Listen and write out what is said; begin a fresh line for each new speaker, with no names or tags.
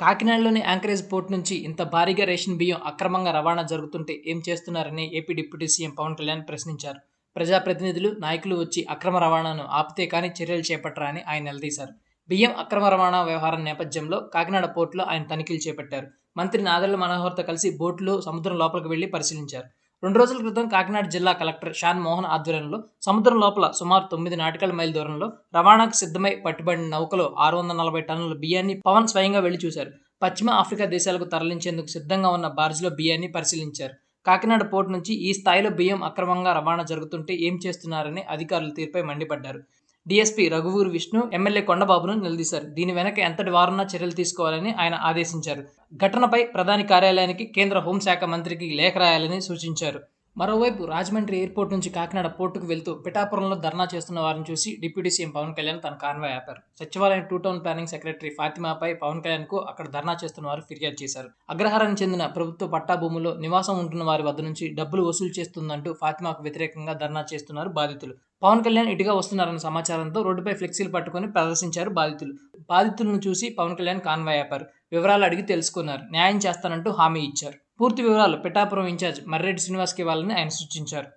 కాకినాడలోని anchorage port నుంచి ఇంత భారీగా రేషన్ బియ్యం అక్రమంగా రవాణా జరుగుతుంటే ఏం చేస్తున్నారని AP deputy CM Pawan Kalyan ప్రశ్నించారు. ప్రజాప్రతినిధులు నాయకులు వచ్చి అక్రమ రవాణాను ఆపితే కానీ చర్యలు చేపట్టరా అని ఆయన నిలదీశారు. బియ్యం అక్రమ రవాణా వ్యవహారం నేపథ్యంలో కాకినాడ పోర్టులో ఆయన తనిఖీలు చేపట్టారు. మంత్రి నాదెళ్ళ మనోహర్తో కలిసి బోట్లో సముద్రం లోపలికి వెళ్ళి పరిశీలించారు. రెండు రోజుల క్రితం కాకినాడ జిల్లా కలెక్టర్ షాన్ మోహన్ ఆధ్వర్యంలో సముద్రం లోపల సుమారు తొమ్మిది నాటికల మైల్ దూరంలో రవాణాకు సిద్ధమై పట్టుబడిన నౌకలో ఆరు వందల నలభై టన్నుల బియ్యాన్ని పవన్ స్వయంగా వెళ్ళి చూశారు. పశ్చిమ ఆఫ్రికా దేశాలకు తరలించేందుకు సిద్ధంగా ఉన్న బార్జిలో బియ్యాన్ని పరిశీలించారు. కాకినాడ పోర్టు నుంచి ఈ స్థాయిలో బియ్యం అక్రమంగా రవాణా జరుగుతుంటే ఏం చేస్తున్నారని అధికారులు తీరుపై మండిపడ్డారు. డీఎస్పీ రఘువూరు విష్ణు ఎమ్మెల్యే కొండబాబును నిలదీశారు. దీని వెనక ఎంతటి వారన్నా చర్యలు తీసుకోవాలని ఆయన ఆదేశించారు. ఘటనపై ప్రధాని కార్యాలయానికి కేంద్ర హోంశాఖ మంత్రికి లేఖ రాయాలని సూచించారు. మరోవైపు రాజమండ్రి ఎయిర్పోర్ట్ నుంచి కాకినాడ పోర్టుకు వెళ్తూ పిఠాపురంలో ధర్నా చేస్తున్న వారిని చూసి డిప్యూటీ సీఎం పవన్ కళ్యాణ్ తన కాన్వాయ్ ఆపారు. సచివాలయం టూ టౌన్ ప్లానింగ్ సెక్రటరీ ఫాతిమాపై పవన్ కళ్యాణ్కు అక్కడ ధర్నా చేస్తున్న వారు ఫిర్యాదు చేశారు. అగ్రహారానికి చెందిన ప్రభుత్వ పట్టా భూముల్లో నివాసం ఉంటున్న వారి వద్ద నుంచి డబ్బులు వసూలు చేస్తుందంటూ ఫాతిమాకు వ్యతిరేకంగా ధర్నా చేస్తున్నారు బాధితులు. పవన్ కళ్యాణ్ ఇటుగా వస్తున్నారన్న సమాచారంతో రోడ్డుపై ఫ్లెక్సీలు పట్టుకుని ప్రదర్శించారు బాధితులు. బాధితులను చూసి పవన్ కళ్యాణ్ కాన్వాయ్ ఆపారు. వివరాలు అడిగి తెలుసుకున్నారు. న్యాయం చేస్తానంటూ హామీ ఇచ్చారు. పూర్తి వివరాలు పిఠాపురం ఇన్ఛార్జ్ మర్రెడ్డి శ్రీనివాస్కి ఇవ్వాలని ఆయన సూచించారు.